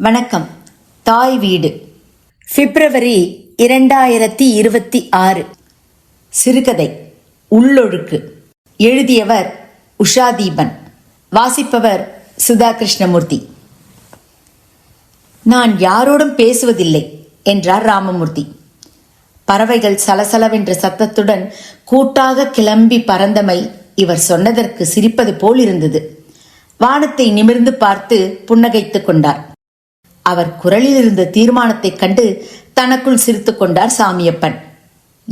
வணக்கம். தாய் வீடு. பிப்ரவரி இரண்டாயிரத்தி இருபத்தி ஆறு. சிறுகதை. உள்ளொழுக்கு. எழுதியவர் உஷா தீபன் வாசிப்பவர் சுதா கிருஷ்ணமூர்த்தி நான் யாரோடும் பேசுவதில்லை என்றார் ராமமூர்த்தி. பறவைகள் சலசலவென்ற சத்தத்துடன் கூட்டாக கிளம்பி பறந்தமை இவர் சொன்னதற்கு சிரிப்பது போல் இருந்தது வானத்தை நிமிர்ந்து பார்த்து புன்னகைத்துக் கொண்டார். அவர் குரலில் இருந்த தீர்மானத்தைக் கண்டு தனக்குள் சிரித்து கொண்டார் சாமியப்பன்.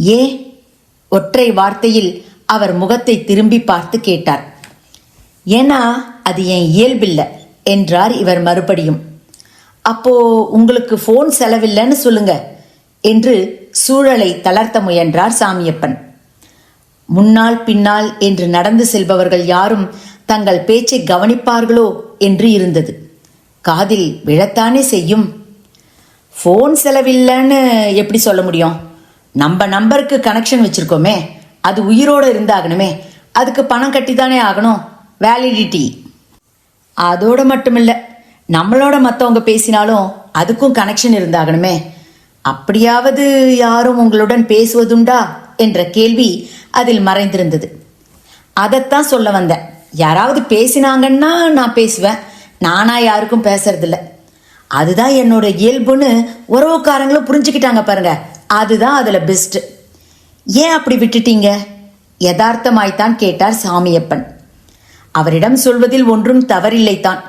ஏ? ஒற்றை வார்த்தையில் அவர் முகத்தை திரும்பி பார்த்து கேட்டார். ஏன்னா அது என் இயல்பில்ல என்றார் இவர் மறுபடியும். அப்போ உங்களுக்கு ஃபோன் செலவில்லைன்னு சொல்லுங்க என்று சூழலை தளர்த்த முயன்றார் சாமியப்பன். முன்னால் பின்னால் என்று நடந்து செல்பவர்கள் யாரும் தங்கள் பேச்சை கவனிப்பார்களோ? என்று இருந்தது. காதில் விழத்தானே செய்யும். ஃபோன் செலவில்லைன்னு எப்படி சொல்ல முடியும்? நம்ம நம்பருக்கு கனெக்ஷன் வச்சுருக்கோமே அது உயிரோட இருந்தாகணுமே அதுக்கு பணம் கட்டி தானே ஆகணும் வேலிடிட்டி அதோட மட்டுமில்லை நம்மளோட மற்றவங்க பேசினாலும் அதுக்கும் கனெக்ஷன் இருந்தாகணுமே. அப்படியாவது யாரும் உங்களுடன் பேசுவதுண்டா என்ற கேள்வி அதில் மறைந்திருந்தது. அதைத்தான் சொல்ல வந்தேன். யாராவது பேசினாங்கன்னா நான் பேசுவேன். நானா யாருக்கும் பேசுறதில்ல. அதுதான் என்னோட இயல்புன்னு உறவுக்காரங்களும் புரிஞ்சுக்கிட்டாங்க பாருங்க. அதுதான் அதில் பெஸ்ட்டு ஏன் அப்படி விட்டுட்டீங்க? யதார்த்தமாய்த்தான் கேட்டார் சாமியப்பன். அவரிடம் சொல்வதில் ஒன்றும் தவறில்லைத்தான்.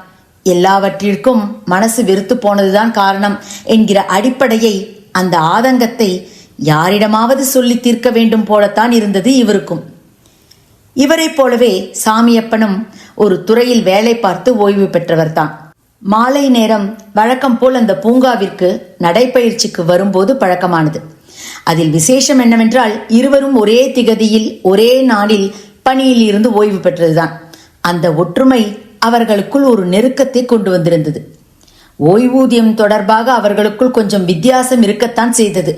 எல்லாவற்றிற்கும் மனசு வெறுத்து போனதுதான் காரணம் என்கிற அடிப்படையை அந்த ஆதங்கத்தை யாரிடமாவது சொல்லி தீர்க்க வேண்டும் போலத்தான் இருந்தது இவருக்கும். இவரைப் போலவே சாமியப்பனும் ஒரு துறையில் வேலை பார்த்து ஓய்வு பெற்றவர்தான். மாலை நேரம் வழக்கம் போல் அந்த பூங்காவிற்கு நடைப்பயிற்சிக்கு வரும்போது பழக்கமானது. அதில் விசேஷம் என்னவென்றால் இருவரும் ஒரே திகதியில் ஒரே நாளில் பணியில் இருந்து ஓய்வு பெற்றதுதான். அந்த ஒற்றுமை அவர்களுக்குள் ஒரு நெருக்கத்தை கொண்டு வந்திருந்தது. ஓய்வூதியம் தொடர்பாக அவர்களுக்குள் கொஞ்சம் வித்தியாசம் இருக்கத்தான் செய்தது.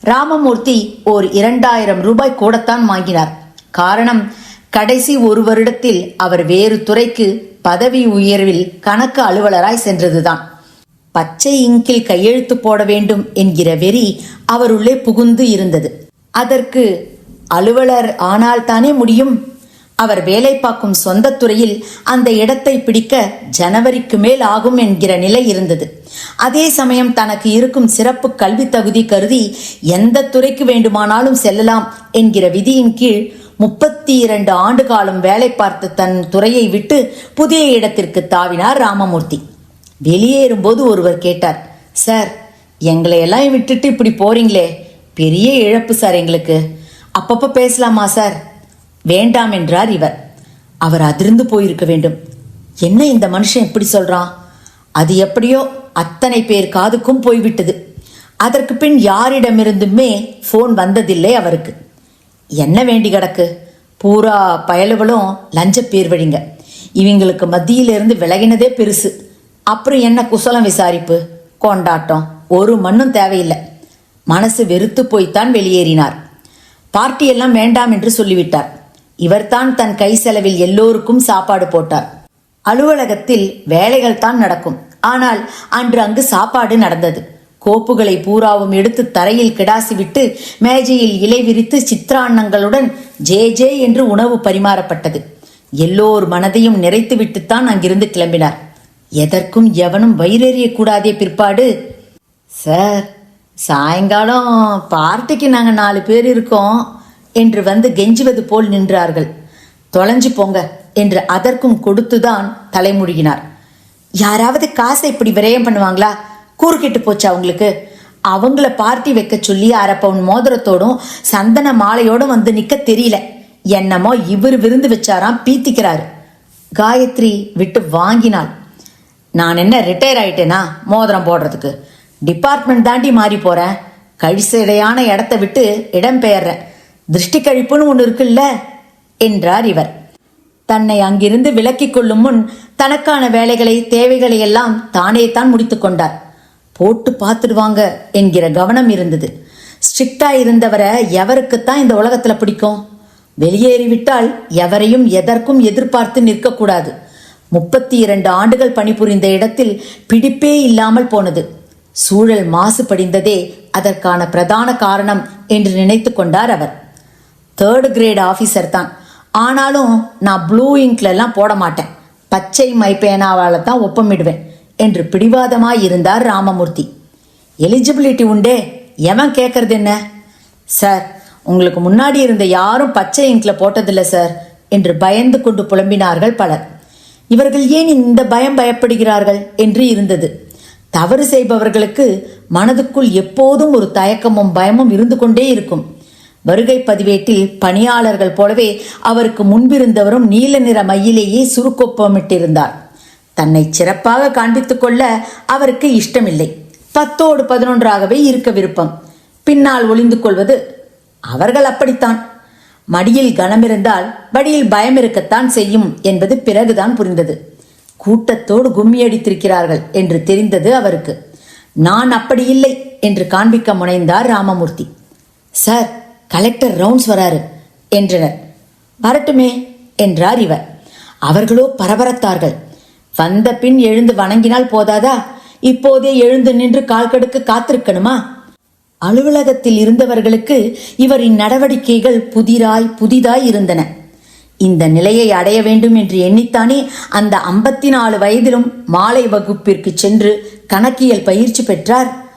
ராமமூர்த்தி ஓர் இரண்டாயிரம் ரூபாய் கூடத்தான் வாங்கினார். காரணம் கடைசி ஒரு வருடத்தில் அவர் வேறு துறைக்கு பதவி உயர்வில் கணக்கு அலுவலராய் சென்றதுதான். பச்சை இங்கில் கையெழுத்து போட வேண்டும் என்கிற வெறி அவருள்ளே புகுந்து இருந்தது. அதற்கு அலுவலர் ஆனால் தானே முடியும்? அவர் வேலை பார்க்கும் சொந்த துறையில் அந்த இடத்தை பிடிக்க ஜனவரிக்கு மேல் ஆகும் என்கிற நிலை இருந்தது. அதே சமயம் தனக்கு இருக்கும் சிறப்பு கல்வி தகுதி கருதி எந்த துறைக்கு வேண்டுமானாலும் செல்லலாம் என்கிற விதியின் கீழ் முப்பத்தி இரண்டு ஆண்டு காலம் வேலை பார்த்து தன் துறையை விட்டு புதிய இடத்திற்கு தாவினார் ராமமூர்த்தி. வெளியேறும்போது ஒருவர் கேட்டார் சார் எங்களை எல்லாம் விட்டுட்டு இப்படி போறீங்களே பெரிய இழப்பு சார் எங்களுக்கு. அப்பப்போ பேசலாமா சார்? வேண்டாம் என்றார் இவர். அவர் அதிர்ந்து போயிருக்க வேண்டும். என்ன இந்த மனுஷன் எப்படி சொல்றான்? அது எப்படியோ அத்தனை பேர் காதுக்கும் போய்விட்டது. அதற்கு பின் யாரிடமிருந்துமே ஃபோன் வந்ததில்லை அவருக்கு. என்ன வேண்டி கிடக்கு? பூரா பயலுகளும் லஞ்ச பேர் வழிங்க இவங்களுக்கு மத்தியிலிருந்து விலகினதே பெருசு. அப்புறம் என்ன குசலம் விசாரிப்பு? கொண்டாட்டம். ஒரு மண்ணும் தேவையில்லை. மனசு வெறுத்து போய்த்தான் வெளியேறினார். பார்ட்டி எல்லாம் வேண்டாம் என்று சொல்லிவிட்டார். இவர்தான் தன் கை செலவில் எல்லோருக்கும் சாப்பாடு போட்டார். அலுவலகத்தில் வேலைகள் தான் நடக்கும். ஆனால் அன்று அங்கு சாப்பாடு நடந்தது. கோப்புகளை பூராவும் எடுத்து தரையில் கிடாசிவிட்டு மேஜையில் இலை விரித்து சித்திராண்ணங்களுடன் ஜே ஜே என்று உணவு பரிமாறப்பட்டது. எல்லோர் மனதையும் நிறைத்துவிட்டுத்தான் அங்கிருந்து கிளம்பினார். எதற்கும் எவனும் வயிறெறியக்கூடாதே பிற்பாடு. சார் சாயங்காலம் பார்ட்டிக்கு நாங்கள் நாலு பேர் இருக்கோம். என்று வந்து கெஞ்சுவது போல் நின்றார்கள். தொலைஞ்சு போங்க என்று அதற்கும் கொடுத்துதான் தலைமுழுகினார். யாராவது காசை இப்படி விரயம் பண்ணுவாங்களா? கூறுகிட்டு போச்சு அவங்களுக்கு? அவங்கள பார்ட்டி வைக்க சொல்லி அரை பவுன் மோதிரத்தோடும் சந்தன மாலையோடும் வந்து நிக்க தெரியல. என்னமோ இவர் விருந்து வச்சாராம் பீத்திக்கிறாரு. காயத்ரி விட்டு வாங்கினாள். நான் என்ன ரிட்டையர் ஆயிட்டேனா மோதிரம் போடுறதுக்கு? டிபார்ட்மெண்ட் தாண்டி மாறி போறேன். கழிசடையான இடத்த விட்டு இடம் பெயர்றேன். திருஷ்டி கழிப்புன்னு ஒன்று இருக்குல்ல? என்றார் இவர். தன்னை அங்கிருந்து விலக்கிக் கொள்ளும் முன் தனக்கான வேலைகளை தேவைகளை எல்லாம் தானே தான் முடித்து கொண்டார். போட்டு பார்த்துடுவாங்க என்கிற கவனம் இருந்தது. ஸ்ட்ரிக்டா இருந்தவரை எவருக்குத்தான் இந்த உலகத்துல பிடிக்கும்? வெளியேறிவிட்டால் எவரையும் எதற்கும் எதிர்பார்த்து நிற்கக்கூடாது. முப்பத்தி இரண்டு ஆண்டுகள் பணிபுரிந்த இடத்தில் பிடிப்பே இல்லாமல் போனது. சூழல் மாசுபடிந்ததே அதற்கான பிரதான காரணம் என்று நினைத்து கொண்டார் அவர். தேர்ட் கிரேட் ஆஃபீஸர் தான். ஆனாலும் நான் ப்ளூ இங்க்லெல்லாம் போட மாட்டேன். பச்சை மை தான் ஒப்பமிடுவேன் என்று பிடிவாதமாக இருந்தார் ராமமூர்த்தி. எலிஜிபிலிட்டி உண்டே எவன் கேட்கறது என்ன? சார் உங்களுக்கு முன்னாடி இருந்த யாரும் பச்சை இங்கில் போட்டதில்லை சார் என்று பயந்து கொண்டு புலம்பினார்கள் பலர். இவர்கள் ஏன் இந்த பயம் பயப்படுகிறார்கள்? என்று இருந்தது. தவறு செய்பவர்களுக்கு மனதுக்குள் எப்போதும் ஒரு தயக்கமும் பயமும் இருந்து கொண்டே இருக்கும். வருகை பதிவேட்டில் பணியாளர்கள் போலவே அவருக்கு முன்பிருந்தவரும் நீல நிற மையிலேயே சுருக்கொப்பமிட்டிருந்தார். தன்னை சிறப்பாக காண்பித்துக் கொள்ள அவருக்கு இஷ்டமில்லை. பத்தோடு பதினொன்றாகவே இருக்க விருப்பம். பின்னால் ஒளிந்து கொள்வது அவர்கள் அப்படித்தான். மடியில் கனமிருந்தால் வடியில் பயம் இருக்கத்தான் செய்யும் என்பது பிறகுதான் புரிந்தது. கூட்டத்தோடு கும்மி அடித்திருக்கிறார்கள் என்று தெரிந்தது அவருக்கு. நான் அப்படி இல்லை என்று காண்பிக்க முனைந்தார் ராமமூர்த்தி. சார் கலெக்டர் ரவுண்ட்ஸ் வராரு என்றனர். வரட்டுமே என்றார் இவர். அவர்களோ பரபரத்தார்கள். வந்த பின் எழுந்து வணங்கினால் போதாதா? இப்போதே எழுந்து நின்று கால் கடுக்க காத்திருக்கணுமா? அலுவலகத்தில் இருந்தவர்களுக்கு இவரின் நடவடிக்கைகள் புதிராய் புதிதாய் இருந்தன. இந்த நிலையை அடைய வேண்டும் என்று எண்ணித்தானே அந்த ஐம்பத்தி நாலு வயதிலும் மாலை வகுப்பிற்கு சென்று கணக்கியல் பயிற்சி பெற்றார்.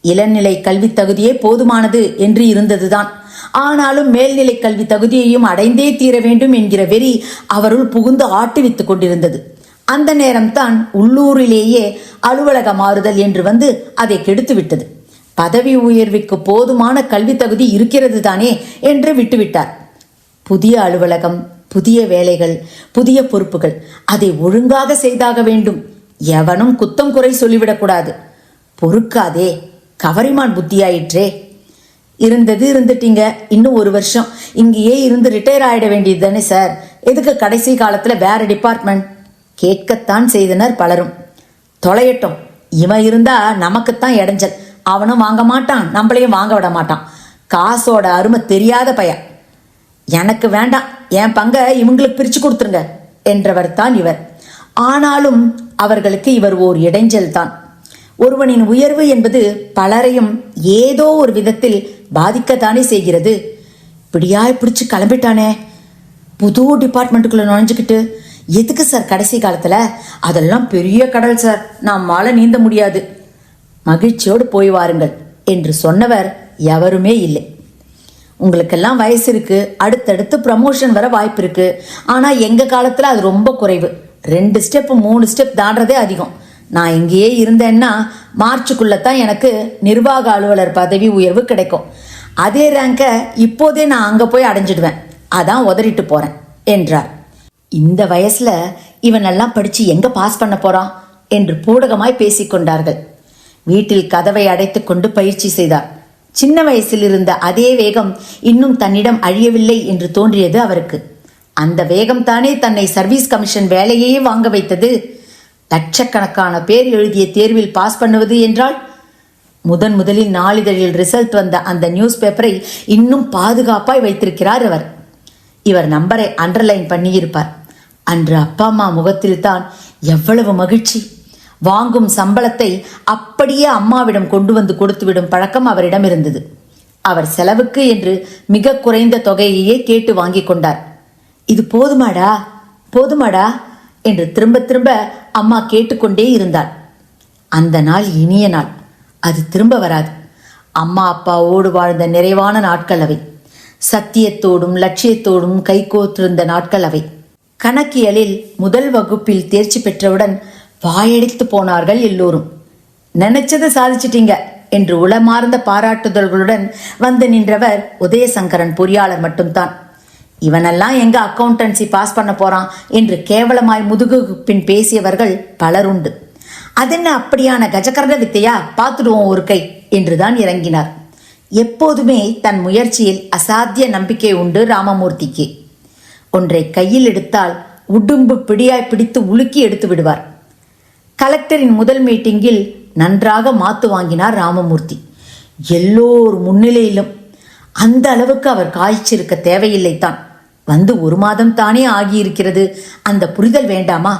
இளநிலை கல்வி தகுதியே போதுமானது என்று இருந்ததுதான். ஆனாலும் மேல்நிலை கல்வி தகுதியையும் அடைந்தே தீர வேண்டும் என்கிற வெறி அவருள் புகுந்து ஆட்டுவித்துக் கொண்டிருந்தது. அந்த நேரம்தான் உள்ளூரிலேயே அலுவலக மாறுதல் என்று வந்து அதை கெடுத்து விட்டது. பதவி உயர்வுக்கு போதுமான கல்வி தகுதி இருக்கிறது தானே என்று விட்டுவிட்டார். புதிய அலுவலகம் புதிய வேலைகள் புதிய பொறுப்புகள் அதை ஒழுங்காக செய்தாக வேண்டும். எவனும் குத்தம் குறை சொல்லிவிடக்கூடாது பொறுக்காதே. கவரிமான் புத்தியாயிற்றே. இருந்தது இருந்துட்டீங்க. இன்னும் ஒரு வருஷம். இங்கேயே இருந்து ரிட்டையர் ஆகிட வேண்டியது தானே சார் எதுக்கு கடைசி காலத்தில் வேற டிபார்ட்மெண்ட் கேட்கத்தான் செய்தனர் பலரும். தொலையட்டும். இவன் இருந்தா நமக்குத்தான் இடைஞ்சல். அவனும் வாங்க மாட்டான். நம்மளையும் வாங்க விட மாட்டான். காசோட அருமை தெரியாத பையன். எனக்கு வேண்டாம். என் பங்கை இவங்களுக்கு பிரிச்சு கொடுத்துருங்க என்றவர் தான் இவர். ஆனாலும் அவர்களுக்கு இவர் ஓர் இடைஞ்சல் தான் ஒருவனின் உயர்வு என்பது பலரையும் ஏதோ ஒரு விதத்தில் பாதிக்கத்தானே செய்கிறது. இப்படியாய் பிடிச்சி கிளம்பிட்டானே? புது டிபார்ட்மெண்ட்டுக்குள்ளே நுழைஞ்சுக்கிட்டு எதுக்கு சார் கடைசி காலத்தில்? அதெல்லாம் பெரிய கடல் சார். நம்மால நீந்த முடியாது. மகிழ்ச்சியோடு போய் வாருங்கள் என்று சொன்னவர் எவருமே இல்லை. உங்களுக்கெல்லாம் வயசு இருக்குது அடுத்தடுத்து ப்ரமோஷன் வர வாய்ப்பு இருக்குது ஆனால் எங்கள் காலத்தில் அது ரொம்ப குறைவு. ரெண்டு ஸ்டெப் மூணு ஸ்டெப் தாண்டதே அதிகம். நான் இங்கேயே இருந்தேன்னா மார்ச்சுக்குள்ளே தான் எனக்கு நிர்வாக அலுவலர் பதவி உயர்வு கிடைக்கும். அதே ரேங்கை இப்போதே நான் அங்கே போய் அடைஞ்சிடுவேன். அதான் உதறிட்டு போகிறேன் என்றார். இந்த வயசில் இவனெல்லாம் படித்து எங்கே பாஸ் பண்ண போகிறான் என்று பூடகமாய் பேசிக்கொண்டார்கள் வீட்டில் கதவை அடைத்து கொண்டு பயிற்சி செய்தார். சின்ன வயசில் இருந்த அதே வேகம் இன்னும் தன்னிடம் அழியவில்லை என்று தோன்றியது அவருக்கு. அந்த வேகம் தானே தன்னை சர்வீஸ் கமிஷன் வேலையே வாங்க வைத்தது? லட்சக்கணக்கான பேர் எழுதிய தேர்வில் பாஸ் பண்ணுவது என்றால்? முதன் முதலில் நாளிதழில் ரிசல்ட் வந்த அந்த நியூஸ் பேப்பரை இன்னும் பாதுகாப்பாய் வைத்திருக்கிறார் அவர். இவர் நம்பரை அண்டர்லைன் பண்ணியிருப்பார். அன்று அப்பா அம்மா முகத்தில் தான் எவ்வளவு மகிழ்ச்சி. வாங்கும் சம்பளத்தை அப்படியே அம்மாவிடம் கொண்டு வந்து கொடுத்துவிடும் பழக்கம் அவரிடம் இருந்தது. அவர் செலவுக்கு என்று மிக குறைந்த தொகையையே கேட்டு வாங்கிக் கொண்டார். இது போதுமாடா போதுமாடா என்று திரும்ப திரும்ப அம்மா கேட்டுக்கொண்டே இருந்தாள். அந்த நாள் இனிய நாள். அது திரும்ப வராது. அம்மா அப்பாவோடு வாழ்ந்த நிறைவான நாட்கள் அவை. சத்தியத்தோடும் லட்சியத்தோடும் கைகோத்திருந்த நாட்கள் அவை. கணக்கியலில் முதல் வகுப்பில் தேர்ச்சி பெற்றவுடன் வாயடித்து போனார்கள் எல்லோரும். நினைச்சதை சாதிச்சிட்டீங்க என்று உளமார்ந்த பாராட்டுதல்களுடன் வந்து நின்றவர் உதயசங்கரன் பொறியாளர் மட்டும்தான். இவனெல்லாம் எங்க அக்கௌண்டன்சி பாஸ் பண்ண போறான் என்று கேவலமாய் முதுகு பின் பேசியவர்கள் பலருண்டு அதென்ன அப்படியான கஜகர்ண வித்தையா? பார்த்துடுவோம் ஒரு கை என்றுதான் இறங்கினார். எப்போதுமே தன் முயற்சியில் அசாத்திய நம்பிக்கை உண்டு ராமமூர்த்திக்கு. ஒன்றை கையில் எடுத்தால் உடும்பு பிடியாய் பிடித்து உலுக்கி எடுத்து விடுவார். கலெக்டரின் முதல் மீட்டிங்கில் நன்றாக மாத்து வாங்கினார் ராமமூர்த்தி. எல்லோர் முன்னிலையிலும் அந்த அளவுக்கு அவர் காய்ச்சிருக்க தேவையில்லை தான் வந்து ஒரு மாதம் தானே ஆகியிருக்கிறது. அந்த புரிதல் வேண்டாமா?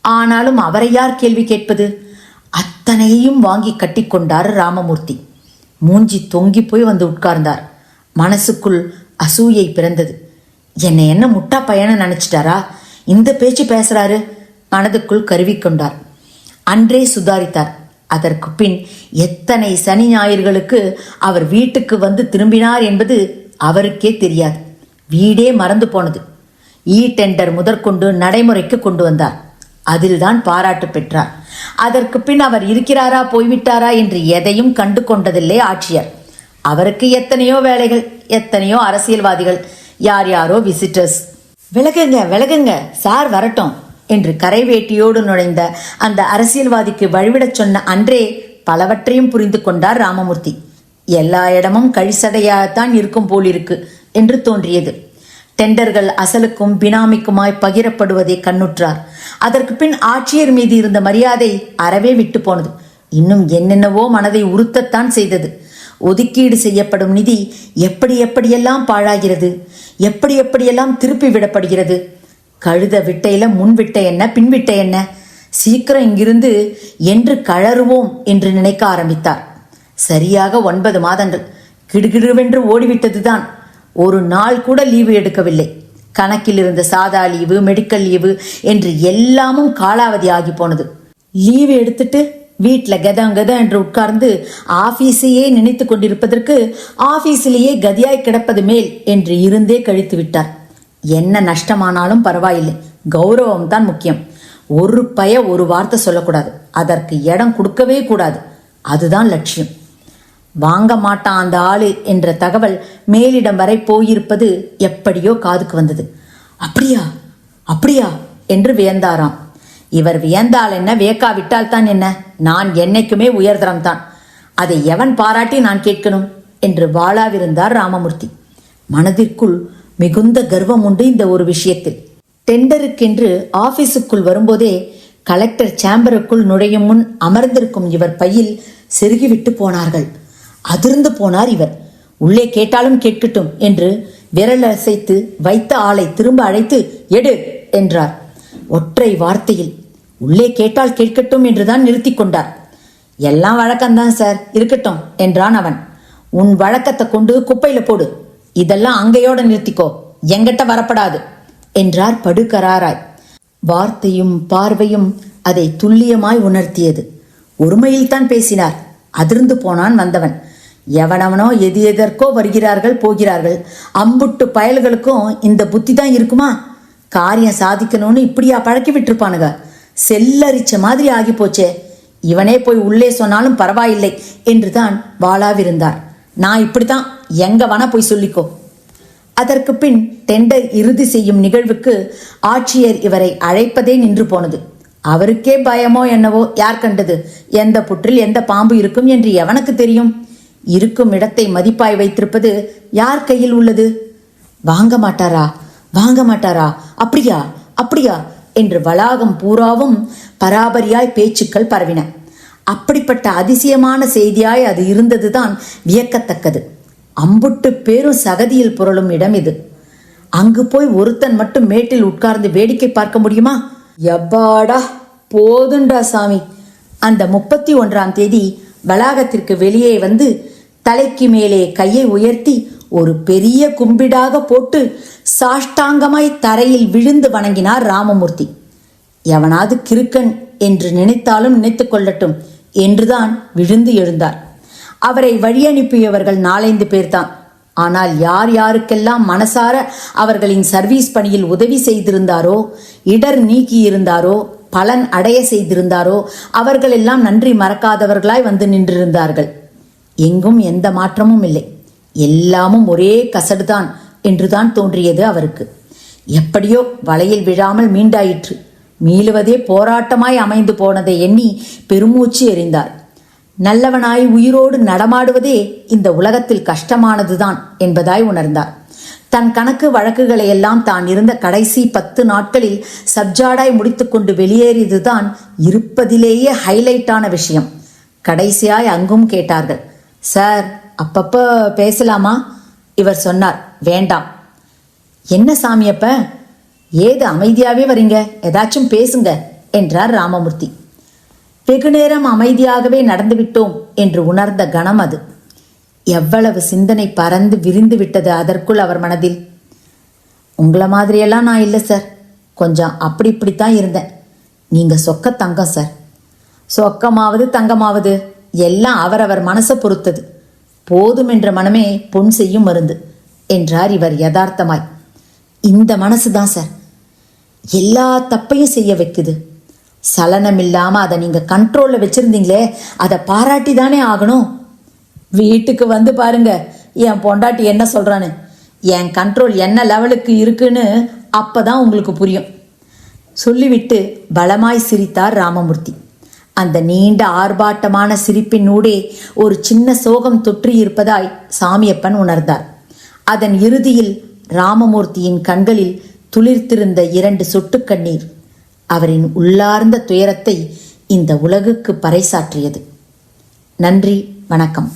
ஆனாலும் அவரை யார் கேள்வி கேட்பது? அத்தனையையும் வாங்கி கட்டிக்கொண்டார் ராமமூர்த்தி. மூஞ்சி தொங்கி போய் வந்து உட்கார்ந்தார். மனசுக்குள் அசூயை பிறந்தது. என்னை என்ன முட்டா பையனை நினைச்சிட்டாரா? இந்த பேச்சு பேசுறாரு? மனதுக்குள் கருவிக்கொண்டார் அன்றே சுதாரித்தார். அதற்கு பின் எத்தனை சனி ஞாயிறுகளுக்கு அவர் வீட்டுக்கு வந்து திரும்பினார் என்பது அவருக்கே தெரியாது. வீடே மறந்து போனது. E ஈ டெண்டர் முதற்கொண்டு நடைமுறைக்கு கொண்டு வந்தார். அதில்தான் பாராட்டு பெற்றார். அதற்கு பின் அவர் இருக்கிறாரா போய்விட்டாரா என்று எதையும் கண்டு கொண்டதில்லை ஆட்சியர். அவருக்கு எத்தனையோ வேலைகள் எத்தனையோ அரசியல்வாதிகள் யார் யாரோ விசிட்டர்ஸ் விலகுங்க விலகுங்க சார் வரட்டும் என்று கரைவேட்டியோடு நுழைந்த அந்த அரசியல்வாதிக்கு வழிவிடச் சொன்ன அன்றே பலவற்றையும் புரிந்து கொண்டார் ராமமூர்த்தி. எல்லா இடமும் கழிசடையாகத்தான் இருக்கும் போலிருக்கு. என்று தோன்றியது. டெண்டர்கள் அசலுக்கும் பினாமிக்குமாய் பகிரப்படுவதை கண்ணுற்றார். அதற்கு பின் ஆட்சியர் மீது இருந்த மரியாதை அறவே விட்டு போனது. இன்னும் என்னென்னவோ மனதை உறுத்தத்தான் செய்தது. ஒதுக்கீடு செய்யப்படும் நிதி எப்படி எப்படியெல்லாம் பாழாகிறது? எப்படி எப்படியெல்லாம் திருப்பி விடப்படுகிறது? கழுத விட்டையில முன் விட்ட என்ன பின் விட்ட என்ன? சீக்கிரம் இங்கிருந்து என்று கழறுவோம் என்று நினைக்க ஆரம்பித்தார். சரியாக ஒன்பது மாதங்கள். கிடுகிடுவென்று ஓடிவிட்டதுதான். ஒரு நாள் கூட லீவு எடுக்கவில்லை. கணக்கில் இருந்த சாதா லீவு மெடிக்கல் லீவு என்று எல்லாமும் காலாவதி ஆகி போனது. லீவு எடுத்துட்டு வீட்டில் கதம் கதம் என்று உட்கார்ந்து ஆபீஸையே நினைத்து கொண்டிருப்பதற்கு ஆபீஸிலேயே கதியாய் கிடப்பது மேல் என்று இருந்தே கழித்து விட்டார். என்ன நஷ்டமானாலும் பரவாயில்லை. கௌரவம் தான் முக்கியம். ஒரு பய ஒரு வார்த்தை சொல்லக்கூடாது. அதற்கு இடம் கொடுக்கவே கூடாது. அதுதான் லட்சியம். வாங்க மாட்டான் அந்த ஆளு என்ற தகவல் மேலிடம் வரை போயிருப்பது எப்படியோ காதுக்கு வந்தது. அப்படியா? அப்படியா? என்று வியந்தாராம். இவர் வியந்தால் என்ன? வியக்காவிட்டால் தான் என்ன? நான் என்னைக்குமே உயர்தரம் தான். அதை எவன் பாராட்டி நான் கேட்கணும்? என்று வாழாவிருந்தார் ராமமூர்த்தி. மனதிற்குள் மிகுந்த கர்வம் உண்டு இந்த ஒரு விஷயத்தில். டெண்டருக்கென்று ஆபீஸுக்குள் வரும்போதே கலெக்டர் சேம்பருக்குள் நுழையும் முன் அமர்ந்திருக்கும் இவர் பையில் செருகிவிட்டு போனார்கள். அதிர்ந்து போனார் இவர். உள்ளே கேட்டாலும் கேட்கட்டும் என்று விரல் அசைத்து வைத்த ஆளை திரும்ப அழைத்து எடு என்றார். ஒற்றை வார்த்தையில் உள்ளே கேட்டால் கேட்கட்டும் என்றுதான் நிறுத்தி கொண்டார். எல்லாம் வழக்கம்தான் சார். இருக்கட்டும் என்றான் அவன். உன் வழக்கத்தை கொண்டு குப்பையில போடு. இதெல்லாம் அங்கேயோட நிறுத்திக்கோ. எங்கிட்ட வரப்படாது என்றார் படுகராராய். வார்த்தையும் பார்வையும் அதை துல்லியமாய் உணர்த்தியது. ஒருமையில்தான் பேசினார். அதிர்ந்து போனான் வந்தவன். எவனவனோ எது எதற்கோ வருகிறார்கள் போகிறார்கள். அம்புட்டு பயல்களுக்கும் இந்த புத்தி தான் இருக்குமா? காரியம் சாதிக்கணும்னு இப்படியா பழக்கி விட்டுருப்பானுங்க செல்லரிச்ச மாதிரி ஆகி போச்சே இவனே போய் உள்ளே சொன்னாலும் பரவாயில்லை என்று தான் வாளாவிருந்தார் நான் இப்படித்தான் எங்க வேணா போய் சொல்லிக்கோ. அதற்கு பின் டெண்டர் இறுதி செய்யும் நிகழ்வுக்கு ஆட்சியர் இவரை அழைப்பதே நின்று போனது. அவருக்கே பயமோ என்னவோ யார் கண்டது? எந்த புற்றில் எந்த பாம்பு இருக்கும் என்று எவனுக்கு தெரியும்? இருக்கும் இடத்தை மதிப்பாய் வைத்திருப்பது யார் கையில் உள்ளது? வாங்க மாட்டாரா? வாங்க மாட்டாரா? அப்படியா? அப்படியா? என்று வளாகம் பூராவும் பராபரியாய் பேச்சுக்கள் பரவின. அப்படிப்பட்ட அதிசயமான செய்தியாய் அது இருந்ததுதான் வியக்கத்தக்கது. அம்புட்டு பேரும் சகதியில் புரளும் இடம் இது. அங்கு போய் ஒருத்தன் மட்டும் மேட்டில் உட்கார்ந்து வேடிக்கை பார்க்க முடியுமா? எப்பாடா போதுண்டா சாமி. அந்த முப்பத்தி ஒன்றாம் தேதி வளாகத்திற்கு வெளியே வந்து தலைக்கு மேலே கையை உயர்த்தி ஒரு பெரிய கும்பிடாக போட்டு சாஷ்டாங்கமாய் தரையில் விழுந்து வணங்கினார் ராமமூர்த்தி. எவனாவது கிறுக்கன் என்று நினைத்தாலும் நினைத்து கொள்ளட்டும் என்றுதான் விழுந்து எழுந்தார். அவரை வழியனுப்பியவர்கள் நாலைந்து பேர்தான். ஆனால் யார் யாருக்கெல்லாம் மனசார அவர்களின் சர்வீஸ் பணியில் உதவி செய்திருந்தாரோ இடர் நீக்கி இருந்தாரோ பலன் அடைய செய்திருந்தாரோ அவர்களெல்லாம் நன்றி மறக்காதவர்களாய் வந்து நின்றிருந்தார்கள். எங்கும் எந்த மாற்றமும் இல்லை. எல்லாமும் ஒரே கசடுதான் என்றுதான் தோன்றியது அவருக்கு. எப்படியோ வலையில் விழாமல் மீண்டாயிற்று. மீளுவதே போராட்டமாய் அமைந்து போனதை எண்ணி பெருமூச்சு எறிந்தார். நல்லவனாய் உயிரோடு நடமாடுவதே இந்த உலகத்தில் கஷ்டமானதுதான் என்பதாய் உணர்ந்தார். தன் கணக்கு வழக்குகளை எல்லாம் தான் இருந்த கடைசி பத்து நாட்களில் சப்ஜாடாய் முடித்துக்கொண்டு வெளியேறியதுதான் இருப்பதிலேயே ஹைலைட்டான விஷயம். கடைசியாய் அங்கும் கேட்டார்கள். சார் அப்பப்போ பேசலாமா? இவர் சொன்னார். வேண்டாம். என்ன சாமியப்ப ஏது அமைதியாகவே வரீங்க? ஏதாச்சும் பேசுங்க என்றார் ராமமூர்த்தி. வெகுநேரம் அமைதியாகவே நடந்துவிட்டோம் என்று உணர்ந்த கணம் அது. எவ்வளவு சிந்தனை பறந்து விரிந்து விட்டது அதற்குள் அவர் மனதில். உங்களை மாதிரியெல்லாம் நான் இல்லை சார். கொஞ்சம் அப்படி இப்படித்தான் இருந்தேன். நீங்கள் சொக்க தங்கம் சார். சொக்கமாவது தங்கமாவது. எல்லாம் அவரவர் மனசை பொறுத்தது. போதும் என்ற மனமே பொன் செய்யும் மருந்து என்றார் இவர் யதார்த்தமாய். இந்த மனசு தான் சார். எல்லா தப்பையும் செய்ய வைக்குது. சலனம் இல்லாமல் அதை நீங்கள் கண்ட்ரோலில் வச்சுருந்தீங்களே அதை பாராட்டி தானே ஆகணும். வீட்டுக்கு வந்து பாருங்க என் பொண்டாட்டி என்ன சொல்கிறான்னு என் கண்ட்ரோல் என்ன லெவலுக்கு இருக்குன்னு அப்போ தான் உங்களுக்கு புரியும். சொல்லிவிட்டு பலமாய் சிரித்தார் ராமமூர்த்தி. அந்த நீண்ட ஆர்ப்பாட்டமான சிரிப்பினூடே ஒரு சின்ன சோகம் தொற்றியிருப்பதாய் சாமியப்பன் உணர்ந்தார். அதன் இறுதியில் ராமமூர்த்தியின் கண்களில் துளிர்த்திருந்த இரண்டு சொட்டு கண்ணீர் அவரின் உள்ளார்ந்த துயரத்தை இந்த உலகுக்கு பறைசாற்றியது. நன்றி வணக்கம்.